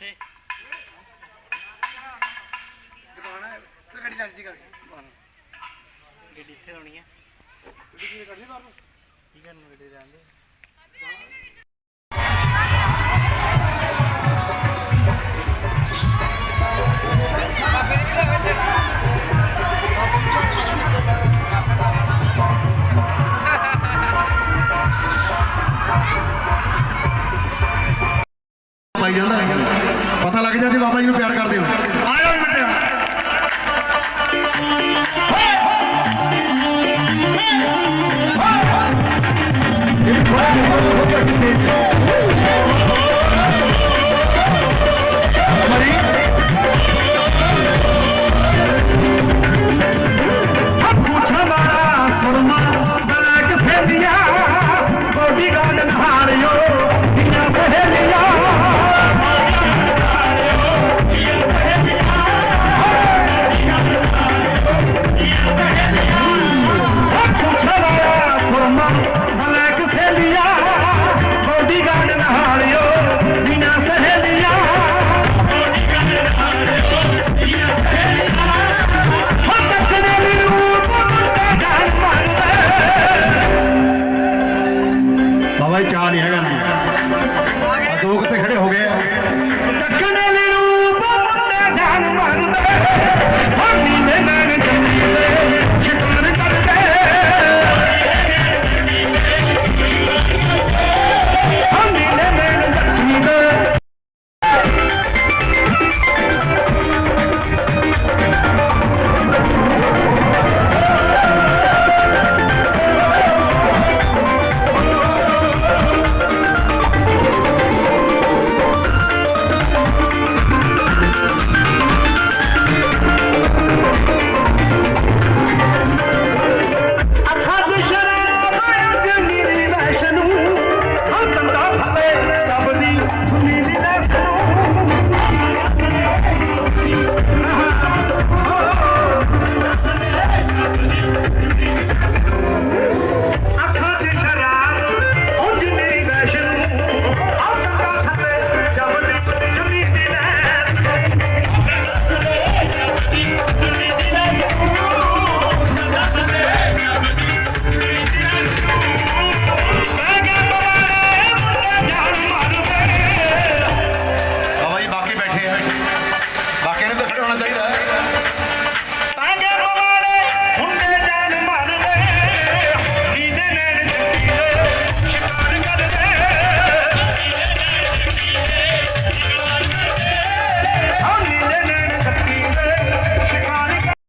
ਇੱਥੇ। ਦੁਕਾਨ ਹੈ ਤੇ ਗੱਡੀ ਲੱਗ ਇੱਥੇ ਲਾਉਣੀ ਹੈ ਬਾਹਰ? ਨੂੰ ਕੀ ਕਰਨ ਗੱਡੀ ਰਹਿੰਦੇ ਪਤਾ ਲੱਗ ਜਾਂਦੀ ਬਾਬਾ ਜੀ ਨੂੰ ਪਿਆਰ ਕਰਦੇ ਹੋ। ਆਇਓ ਭਾਈ ਚਾਹ ਨਹੀਂ ਹੈਗਾ। ਨਹੀਂ ਲੋਕ ਤੇ ਖੜੇ ਹੋ ਗਏ। होना चाहिए